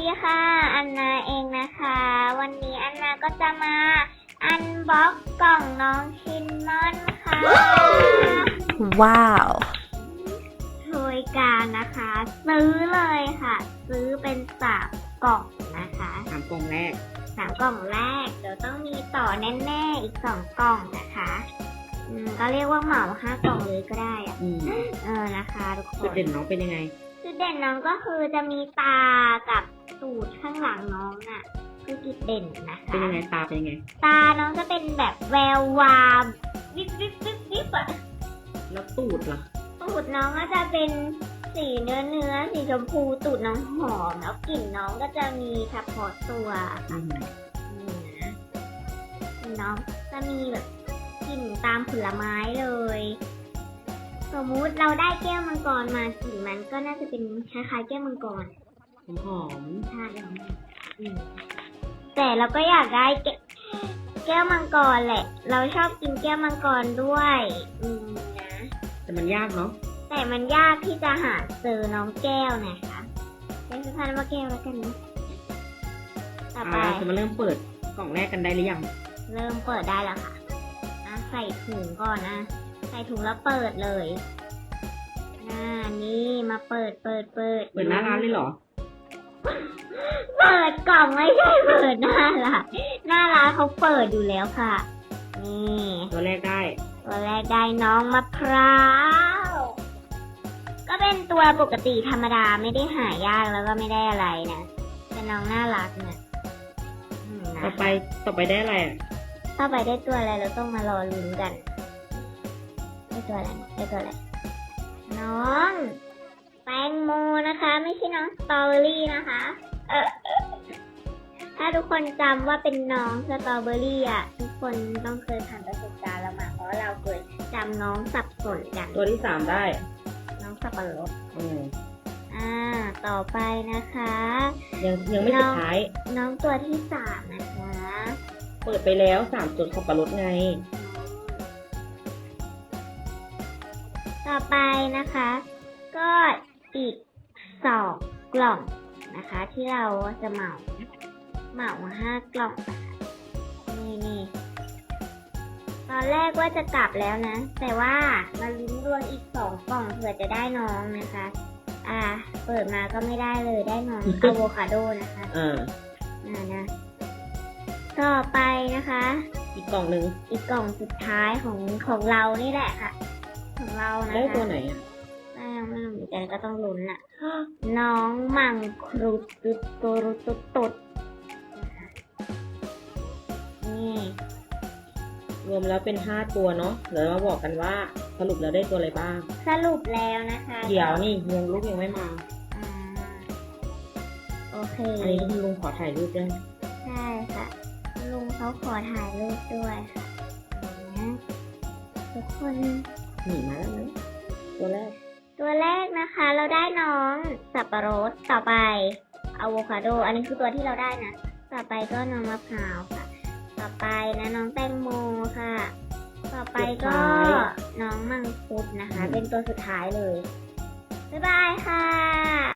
ดีค่ะ อันนาเองนะคะ วันนี้อันนาก็จะมาอันบ็อกกล่องน้องชินมอนค่ะ ว้าวโดยการนะคะ ซื้อเลยค่ะ ซื้อเป็นสามกล่องนะคะถามกล่องแรกสามกล่องแรก เดี๋ยวต้องมีต่อแน่ๆอีกสองกล่องนะคะอืมก็เรียกว่าเหมาห้ากล่องเลยก็ได้อะอืมเออนะคะทุกคจุดน เด่นน้องเป็นยังไง จุดเด่นน้องก็คือจะมีตากับ ตูดข้างหลังน้องน่ะ คือจุดเด่นนะคะเป็นยังไงตาเป็นยังไง ตาน้องจะเป็นแบบแวววาววิบวิบวิบวิบอะแล้วตูดล่ะตูดน้องก็จะเป็นสีเนื้อเนื้อสีชมพูตูดน้องหอมแล้วกลิ่นน้องก็จะมีเฉพาะตัวอืมนี่นะกลิ่นน้องจะมีแบบกลิ่นตามผลไม้เลย สมมุติเราได้แก้วมังกรมากลิ่นมันก็น่าจะเป็นคล้ายๆแก้วมังกร หอมหอมใช่อืมแต่เราก็อยากได้แกแก้วมังกรแหละ เราชอบกินแก้วมังกรด้วย อืมนะแต่มันยากเนาะแต่มันยากที่จะหาเจอน้องแก้วนะคะเรียกสั้นๆว่าแก้วแล้วกันนะต่อเอาไปเราจะมาเริ่มเปิดกล่องแรกกันได้หรือยัง เริ่มเปิดได้แล้วค่ะอะใส่ถุงก่อนนะใส่ถุงแล้วเปิดเลยอ่านี่มาเปิดเปิดเปิด เปิดหน้าร้านเลยเหรอ เปิดกล่องไม่ใช่เปิดหน้าร้านหน้าร้านเขาเปิดอยู่แล้วค่ะ นี่ตัวแรกได้ ตัวแรกได้น้องมะพร้าว ก็เป็นตัวปกติธรรมดาไม่ได้หายากแล้วก็ไม่ได้อะไรนะแต่น้องน่ารักนะอืมนะต่อไปต่อไปได้อะไรอะต่อไปได้ตัวอะไรเราต้องมารอลุ้นกันได้ตัวอะไรได้ตัวอะไรน้อง แตงโมนะคะ ไม่ใช่น้องสตรอเบอรี่นะคะเออถ้าทุกคนจำว่าเป็นน้องสตรอเบอรี่อะ ทุกคนต้องเคยผ่านประสบการณ์แล้วมาเพราะเราเคยจำน้องสับสนกัน ตัวที่สามได้ น้องสับปะรดอืมอ่า ต่อไปนะคะ ยังยังไม่สุดท้าย น้องตัวที่สามนะคะ เปิดไปแล้วสามจุดสับปะรดไง ต่อไปนะคะ ก็ อีกสองกล่องนะคะ ที่เราจะเหมา เหมาห้ากล่องนะคะนี่นี่ตอนแรกว่าจะกลับแล้วนะ แต่ว่ามาลุ้นดวงอีกสองกล่องเผื่อจะได้น้องนะคะ อ่า เปิดมาก็ไม่ได้เลยได้น้องอะโวคาโดนะคะอ่าอ่านะ ต่อไปนะคะ อีกกล่องหนึ่งอีกกล่องสุดท้ายของของเรานี่แหละค่ะ ของเรานะคะ ได้ตัวไหนอะ ไม่ไม่รู้เหมือนกันก็ต้องลุ้นอะน้องมังครุดตุดตุรุตุดตุดนะคะนี่รวมแล้วเป็นห้าตัวเนาะเดี๋ยวมาบอกกันว่าสรุปแล้วได้ตัวอะไรบ้าง สรุปแล้วนะคะเดี๋ยวนี่ยังลูกยังไม่มาอ่าโอเคอันนี้คุณลุงขอถ่ายรูปด้วยใช่ค่ะ ลุงเขาขอถ่ายรูปด้วยค่ะนะทุกคนหนีมาแล้วไหมตัวแรก ตัวแรกนะคะ เราได้น้องสับปะรดต่อไปอะโวคาโด อันนี้คือตัวที่เราได้นะ ต่อไปก็น้องมะพร้าวค่ะ ต่อไปนะน้องแตงโมค่ะ ต่อไปก็น้องมังคุดนะคะ เป็นตัวสุดท้ายเลย บ๊ายบายค่ะ